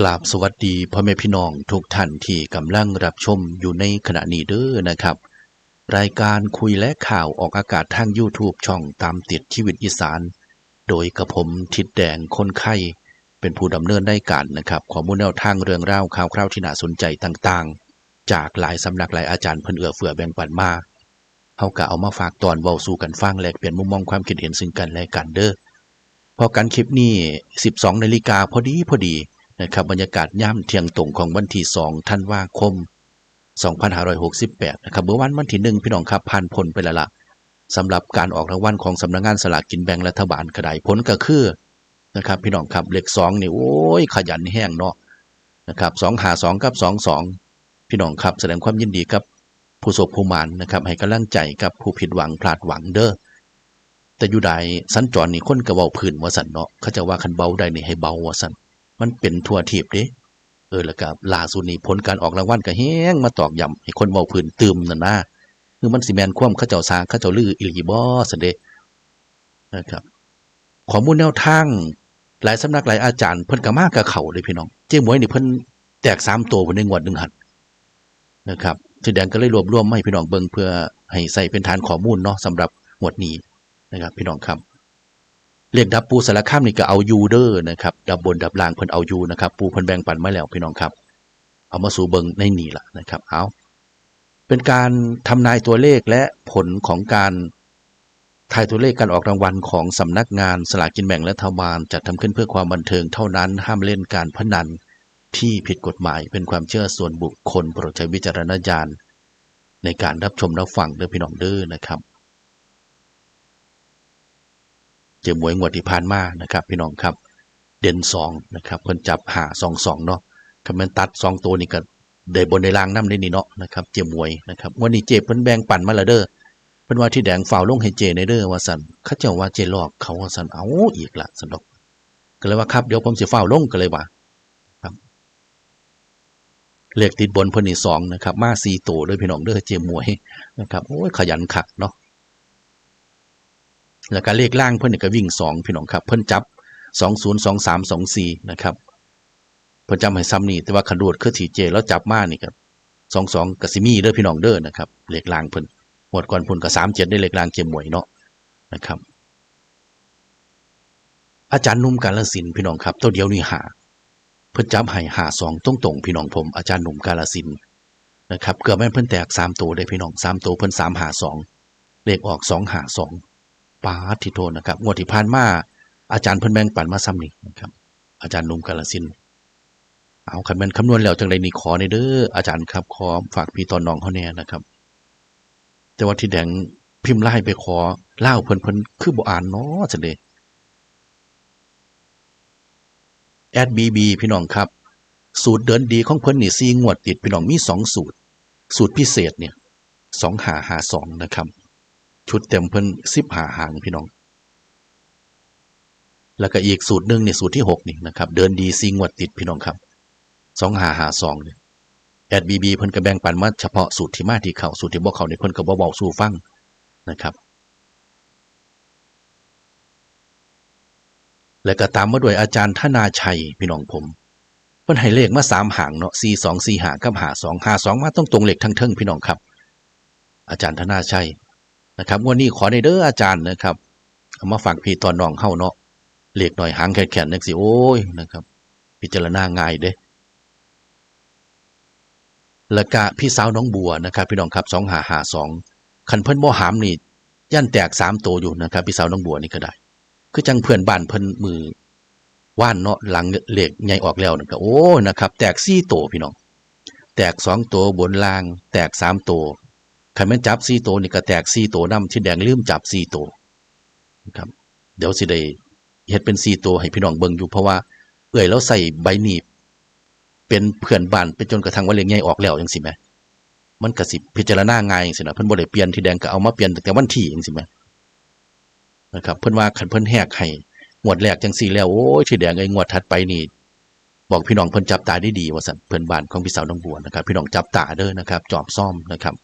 กราบสวัสดีพ่อแม่พี่น้องทุกท่านที่กำลังรับชมอยู่ในขณะนี้เด้อนะครับ รายการคุยและข่าวออกอากาศทาง YouTube ช่องตามติดชีวิตอีสาน โดยกระผมทิดแดงคนไข้เป็นผู้ดำเนินได้การนะครับข้อมูลแนวทางเรื่องราวข่าวคราวที่น่าสนใจต่างๆ จากหลายสำนักหลายอาจารย์เพิ่นเอื้อเฟื้อแบ่งปันมาเฮาก็เอามาฝากตอนเว้าสู่กันฟังแลกเปลี่ยนมุมมองความคิดเห็นซึ่งกันและกันเด้อพอกันคลิปนี้ 12นาฬิกาพอดีพอดี นะครับบรรยากาศย่ำเทียงตรงของวันที่2ธันวาคม 2568 นะครับเมื่อวันวันที่หนึ่งพี่น้องครับผ่านพ้นไปแล้วล่ะสำหรับการออกรางวัลของสำนักงานสลากกินแบ่งรัฐบาลกระไดผลก็คือนะครับพี่น้องครับเลขสองนี่โอ้ยขยันแห้งเนาะนะครับสองหาสองกับสองสองพี่น้องครับแสดงความยินดีกับผู้โศกผู้มานนะครับให้กำลังใจกับผู้ผิดหวังพลาดหวังเด้อแต่อยู่ใดสัญจรนี่คนกระเบาผื่นว่าสันเนาะเขาจะว่าคันเบาได้นี่ให้เบาว่าสัน มันเป็นทั่วทีบเด้เออแล้วก็ล่าสุดนี้ผลการออกรางวัลก็แห้งมาตอกย้ำให้คนเบาผื่นตืมนั่นนะคือมันสิแมนคว่ำเขาเจ้าสางเขาเจ้าลืออิลีบอสเดนะครับข้อมูลแนวทางหลายสำนักหลายอาจารย์เพิ่นก็มากกับเข่าเลยพี่น้อง เจ้หมวยนี่เพิ่นแตกสามตัวในงวดหนึ่งหันนะครับทีแดงก็เลยรวบรวมมาให้พี่น้องเบิ่งเพื่อให้ใส่เป็นฐานข้อมูลเนาะสำหรับงวดนี้นะครับ พี่น้องครับ เรียกดับปูสารข้ามนี่ก็เอายูเดอร์นะครับดับบนดับล่างเพิ่นเอายูนะครับปูเพิ่นแบ่งปันมาแล้วพี่น้องครับ เอามาสู่เบิงในนี่ล่ะนะครับเอาเป็นการทำนายตัวเลขและผลของการทายตัวเลขการออกรางวัลของสำนักงานสลากกินแบ่งรัฐบาลจัดทำขึ้นเพื่อความบันเทิงเท่านั้นห้ามเล่นการพนันที่ผิดกฎหมายเป็นความเชื่อส่วนบุคคลโปรดใช้วิจารณญาณในการรับชมรับฟังเด้อพี่น้องเด้อนะครับ เจมวยงวดที่ผ่านมานะครับ พี่น้องครับ เด่นสองนะครับเพิ่นจับหาสองสองเนาะคำมันตัดสองตัวนี่ก็ได้บนในรางน้ำได้นี่เนาะนะครับ เจมวยนะครับวันนี้เจเพิ่นแบ่งปั่นมาและเด้อเพิ่นว่าที่แดงฝ่าลงให้เจในเด้อว่าซั่นเขาเจ้าว่าเจลอกเขาว่าซั่นเอาอีกละซั่นดอก ก็เลยว่าครับเดี๋ยวผมสิฝ่าลงก็เลยว่าครับเลขติดบนเพิ่นนี่สองนะครับ มาสี่ตัวด้วยพี่น้องเด้อเจมวยนะครับโอ้ยขยันขักเนาะ แล้วก็เลขล่างเพิ่นนี่ก็วิ่งสองพี่น้องครับ เพิ่นจับสองศูนย์สองสามสองสี่นะครับเพิ่นจำให้ซ้ำนี่แต่ว่าขันโดดคือทีเจ แล้วจับมานี่ครับสองสองกสิมีเด้อพี่น้องเด้อนะครับเลขล่างเพิ่นหมดก่อนเพิ่นก็สามเจ็ดได้เลขล่างเกมหมวยเนาะนะครับ อาจารย์นุ่มกาลสินพี่น้องครับตัวเดียวนี่หาเพิ่นจับให้หาสองตรงตรงพี่น้องผมอาจารย์หนุ่มกาลสินนะครับเกือบแม่นเพิ่นแตกสามตัวได้พี่น้องสามตัวเพิ่นสามหาสองเลขออกสองหาสอง ปาทิโทนะครับงวดที่ผ่านมาอาจารย์เพิ่นแบ่งปันมาซ้ำนี่นะครับ อาจารย์นุ่มกาลสินเอาคันแม่นคำนวณแล้วจังไดนี่ขอในเด้ออาจารย์ครับขอฝากพี่ตอนน้องเขาแน่นะครับ แต่ว่าที่แดงพิมพ์ไล่ไปขอเล่าเพิ่นเพิ่นคือบ่อ่านเนาะจังได๋แอดบีบีพี่น้องครับ สูตรเดินดีของเพิ่นนี่4งวดติดพี่น้องมี2สูตร สูตรพิเศษเนี่ย2หาหา2นะครับ ชุดเต็มเพิ่น10หาหางพี่น้อง แล้วก็อีกสูตรหนึ่งเนี่ยสูตรที่6นี่นะครับ เดินดีซีงวดติดพี่น้องครับ2หาหา2เนี่ยแอดบีบีเพิ่นก็แบ่งปันมาเฉพาะสูตรที่มาที่เขาสูตรที่บ่เข้านี่เพิ่นก็บ่เว้าสู่ฟังนะครับ แล้วก็ตามมาด้วยอาจารย์ธนาชัยพี่น้องผมเพิ่นให้เลขมาสามหางเนาะ4 2 4หากับหา2หา2มาต้องตรงเลขทั้งเทิงพี่น้องครับ อาจารย์ธนาชัย นะครับวันนี้ขอในเด้ออาจารย์นะครับเอามาฝากพี่ตอนน้องเฮาเนาะเลขหน่อยหางแขนๆนักสิโอ้ยนะครับ พิจารณาง่ายเด้ล้วก็พี่สาวน้องบัวนะครับ พี่น้องครับสองหาหาสองคันเพิ่นบ่หามนี่ย่านแตกสามตัวอยู่นะครับ พี่สาวน้องบัวนี่ก็ได้ คือจังเพื่อนบ้านเพิ่นมือว่านเนาะหลังเหล็กใหญ่ออกแล้วนะครับโอ้นะครับ แตกสี่ตัวพี่น้อง แตกสองตัวบนล่าง แตกสามตั วคันแม่นจับสี่ตัวนี่ก็แตกสี่ตัวนํที่แดงลืมจับสี่ตัวนะครับ เดี๋ยวสิได้เฮ็ดเป็นสี่ตัวให้พี่น้องเบิ่งอยู่เพราะว่าเอื่อยแล้วใส่ใบหนีบ เป็นเพื่อนบ้านไปจนกระทั่งว่าเลี้ยงใหญ่ออกแล้วจังซี่แหมมันก็สิพิจารณาง่ายจังซี่นะเพิ่นบ่ได้เปลี่ยนที่แดงก็เอามาเปลี่ยนแต่วันที่จังซี่แหมนะครับ เพิ่นว่าคันเพิ่นแหกให้งวดแรกจังซี่แล้วโอ้ยที่แดงไอ้งวดถัดไปนี่บอกพี่น้องเพิ่นจับตาได้ดีว่าซั่นเพื่อนบ้านของพี่สาวน้องบัวนะครับ พี่น้องจับตาเด้อนะครับ จอบซ่อมนะครับ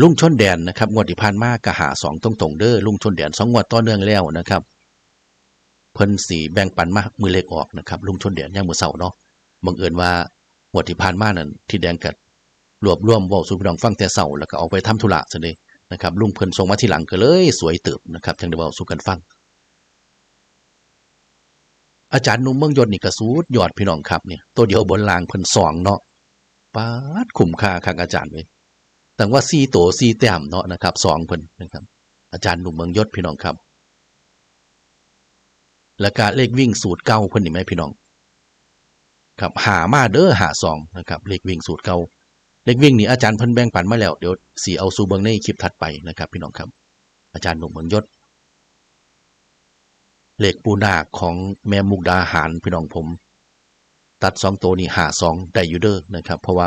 ลุงชนแดนนะครับงวดที่ผ่านมากะหาสองตรงตรงเด้อลุงชนแดนสองงวดต่อเนื่องแล้วนะครับเพิ่นสีแบ่งปันมามือเล็กออกนะครับลุงชนแดนย่างมือเสาเนาะบังเอิญว่าหมวดที่ผ่านมานั่นที่แดงกัดรวบรวมว้าสู่พี่น้องฟังแต่เสาแล้วก็ออกไปทำธุระซะเลยนะครับลุงเพิ่นส่งมาที่หลังก็เลย สวยเติบนะครับจังได้ว้าสู่กันฟัง อาจารย์หนุ่มเมืองยนต์นี่ก็สูดยอดพี่น้องครับเนี่ยตัวเดียวบนรางเพิ่นสองเนาะปาดคุ้มค่าคักอาจารย์เว้ย แต่ว่า4โต4แต้มเนาะนะครับสองเพิ่นนะครับ อาจารย์หนุ่มเมืองยศพี่น้องครับ แล้วก็เลขวิ่งสูตรเก่าเพิ่นนี่ไหมพี่น้อง ครับหามาเด้อหาซองนะครับ เลขวิ่งสูตรเก่าเลขวิ่งนี่อาจารย์เพิ่นแบ่งปันมาแล้วเดี๋ยวสีเอาสู่เบิ่งในคลิปถัดไปนะครับ พี่น้องครับ อาจารย์หนุ่มเมืองยศเลขปูนาคของแม่มุกดาหารพี่น้องผม ตัดสองตัวนี่หาสองได้อยู่เด้อนะครับ เพราะว่า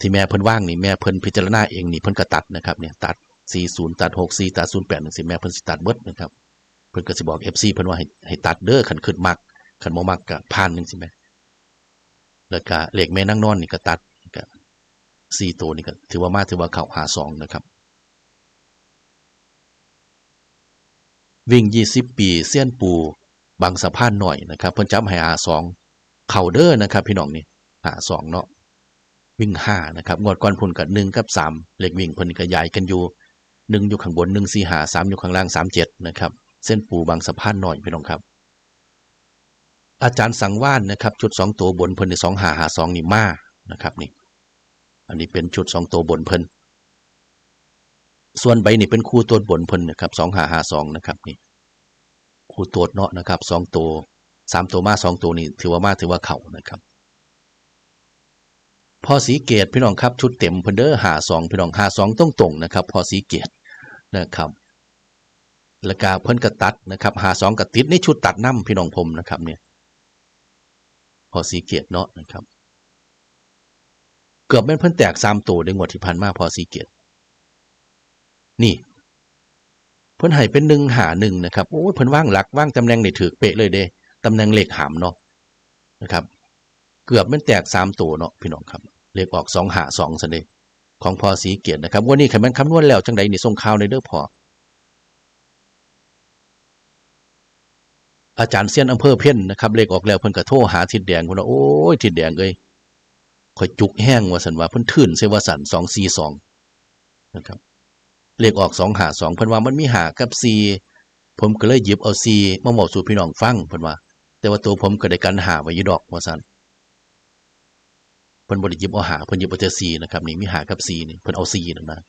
ที่แม่เพิ่นว่างนี่แม่เพิ่นพิจารณาเองนี่เพิ่นก็ตัดนะครับเนี่ยตัด 40 ตัด 64 ตัด 08จังซี่แม่เพิ่นสิตัดเบิดนะครับเพิ่นก็สิบอก FC เพิ่นว่าให้ให้ตัดเด้อคันขึ้นมักคันบ่มักก็ผ่านจังซี่แหมแล้วก็เลขแม่นางนอนนี่ก็ตัดก็4ตัวนี่ก็ถือว่ามาถือว่าเข้า52นะครับวิ่ง 20 ปีเสี้ยนปูบางสะพานหน่อยนะครับ เพิ่นจับให้หา2เข้าเด้อนะครับ พี่น้องนี่หา2เนาะ วิ่งห้านะครับงวดก่อนพุ่นกับหนึ่งกับสามเหลขวิ่งเพิ่นก็ย้ายกันอยู่หนึ่งอยู่ข้างบนหนึ่งสี่หาสามอยู่ข้างล่างสามเจ็ดนะครับเส้นปูบางสะพานหน่อยพี่น้องครับ อาจารย์สังว่านนะครับชุดสองตัวบนเพิ่นในสองหาหาสองนี่มานะครับนี่ อันนี้เป็นชุดสองตัวบนเพิ่นส่วนใบนี่เป็นคู่ตัวบนเพิ่นนะครับสองหาหาสองนะครับนี่คู่ตัวเนาะนะครับสองตัวสามตัวมาสองตัวนี่ถือว่ามาถือว่าเข่านะครับ พอสีเกตพี่น้องครับชุดเต็มเพิ่นเด้อหาสองพี่น้องหาสองต้องตรงนะครับ พอสีเกตนะครับแล้วก็เพิ่นกระตัดนะครับหาสองกระติดในชุดตัดน้ำพี่น้องผมนะครับเนี่ยพอสีเกตเนาะนะครับ เกือบแม่นเพิ่นแตกสามตัวในงวดที่ผ่านมาพอสีเกตนี่ เพิ่นให้เป็นหนึ่งหาหนึ่งนะครับโอ้เพิ่นว่างหลักว่างตำแหน่งในถือเป๊ะเลยเด้ตำแหน่งเหลขหามเนาะนะครับ เกือบมันแตกสามตัวเนาะพี่น้องครับเลขออกสองหาสองซะเลยของพอสีเกียรตินะครับวันนี้ขันมันคำนวณแล้วจังใดนี่ส่งข่าวในเด้อพออาจารย์เซียนอำเภอเพ่นนะครับเลขออกแล้วเพิ่นก็โทรหาทิดแดงเพิ่นว่าโอ้ยทิดแดงเอ้ยข่อยจุกแห้งว่าสันว่าเพิ่นทื่นเสวสันสองสี่สองนะครับเลขออกสองหาสองเพิ่นว่ามันมีหากับสีผมก็เลยหยิบเอาสี่มาบอกสู่พี่น้องฟังเพิ่นว่า แต่ว่าตัวผมก็ได้กันหาไว้ยู่ดอกว่าสัน พิ่นบ่ได้หยิบเอาหาเพิ่นยิบเอาแต่4นะครับนี่มีหากับ4นี่เพิ่นเอา4นั่นนะ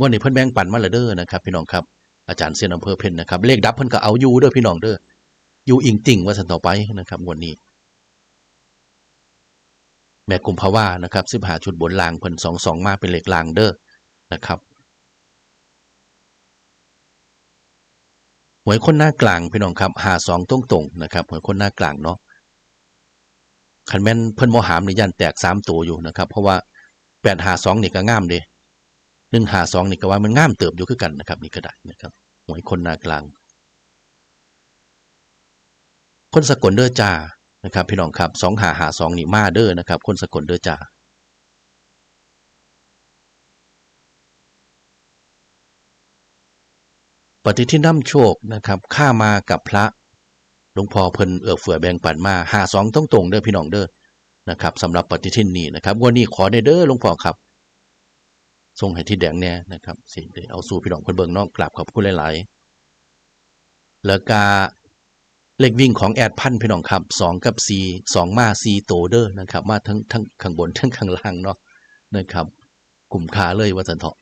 วันนี้เพิ่นแบ่งปันมาละเด้อนะครับ พี่น้องครับอาจารย์เซียนอำเภอเพ็ญนะครับ เลขดับเพิ่นก็เอาอยู่เด้อพี่น้องเด้ออยู่อิงติ่งว่าซั่นต่อไปนะครับวันนี้ แม่กุมภาวานะครับ15ชุดบนลางเพิ่น22มาเป็นเลขลางเด้อนะครับหวยคนหน้ากลางพี่น้องครับ52ตรงๆนะครับหวยคนหน้ากลางเนาะ คันแม่นเพิ่นบ่หามนี่ยันแตกสามตัวอยู่นะครับ เพราะว่าแปดหาสองนี่ก็ง่ามเด้หนึ่งหาสองนี่ก็ว่ามันง่ามเติบอยู่คือกันนะครับนี่ก็ได้นะครับหวยคนนากลาง คนสกลเดอจานะครับ พี่น้องครับสองหาหาสองนี่มาเด้อนะครับ คนสกลเดอจาปฏิทินน้ำโชคนะครับข้ามากับพระ หลวงพ่อเพิ่นเอื้อเฟื้อแบ่งปันมาหาสองต้องตรงเด้อพี่น้องเด้อนะครับสำหรับปฏิทินนี้นะครับวันนี้ขอได้เด้อหลวงพ่อครับส่งให้ที่แดงแน่นะครับสิได้เอาสู่พี่น้องเพิ่นเบิ่งนอกกราบขอบคุณหลายๆแล้วก็เลขวิ่งของแอดพันพี่น้องครับสองกับสี่สองมาสี่โตเด้อนะครับ มาทั้งทั้งข้างบนทั้งข้างล่างเนาะนะครับกลุ่มขาเลยว่าสันเถาะ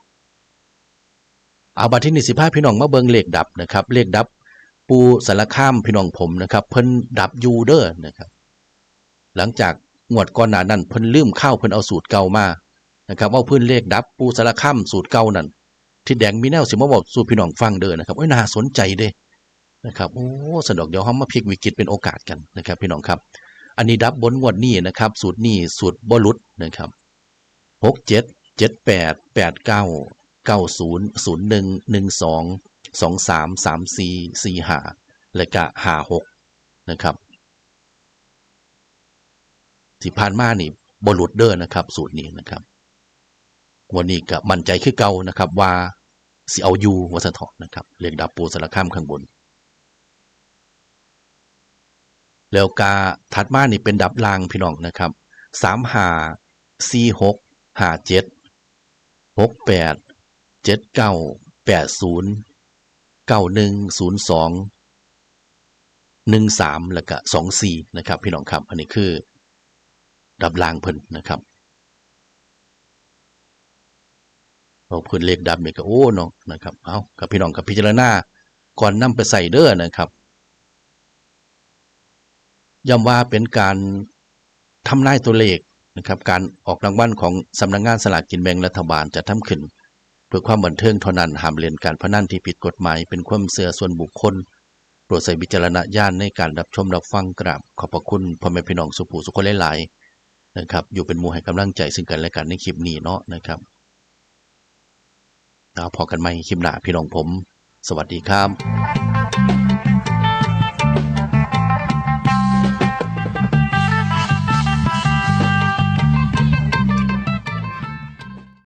เอาบัดที่นี่สิพาพี่น้องมาเบิ่งเลขดับนะครับ เลขดับ ปูสารข้ามพี่น้องผมนะครับ เพิ่นดับยูเดอร์นะครับ หลังจากงวดก่อนหน้านั้นเพิ่นลืมเข้าเพิ่นเอาสูตรเก่ามานะครับว่าเพิ่นเลขดับปูสารข้ามสูตรเก่านั่นที่แดงมีแนวสิมาบอกสู่พี่น้องฟังเด้อนะครับโอ้ยน่าสนใจเด้นะครับโอ้สะดอกเดี๋ยวเฮามาพลิกวิกฤตเป็นโอกาสกันนะครับ พี่น้องครับ อันนี้ดับบนงวดนี้นะครับ สูตรนี้สูตรบ่หลุดนะครับหกเจ็ดเจ็ดแปดแปดเก้าเก้าศูนย์ศูนย์หนึ่งหนึ่งสอง สองสามสามสี่สี่หาและก็หาหกนะครับ ที่ผ่านมานี่บรุษเดอร์นะครับ สูตรนี้นะครับ วันนี้ก็มั่นใจคือเก่านะครับ ว่าสิเอาอยูวัสถอนะครับเรียกดับปูสารข้ามข้างบน แล้วกาถัดมานี่เป็นดับลางพี่น้องนะครับสามหาสี่หกหาเจ็ดหกแปดเจ็ดเก้าแปดศูนย์ เก้าหนึ่งศูนย์สองหนึ่งสามแล้วก็สองสี่นะครับ พี่น้องครับอันนี้คือ ดับลางเพิ่นนะครับเราพิ่นเลขดับเนี่ยก็โอ้เนาะนะครับเอากับพี่น้องกับพิจารณาก่อนนำไปใส่เด้อนะครับย้ำว่าเป็นการทำนายตัวเลขนะครับ การออกรางวัลของสำนักงานสลากกินแบ่งรัฐบาลจะทำขึ้น เพื่อความบันเทิงเท่านั้นห้ามเล่นการพนันที่ผิดกฎหมายเป็นความเสื่อส่วนบุคคลโปรดใส่วิจารณญาณในการรับชมรับฟังกราบขอบพระคุณพ่อแม่พี่น้องสุภูสุขคนหลายๆนะครับอยู่เป็นมูให้กำลังใจซึ่งกันและกันในคลิปนี้เนาะนะครับเอาพอกันไหมคลิปหน้าพี่น้องผม สวัสดีครับ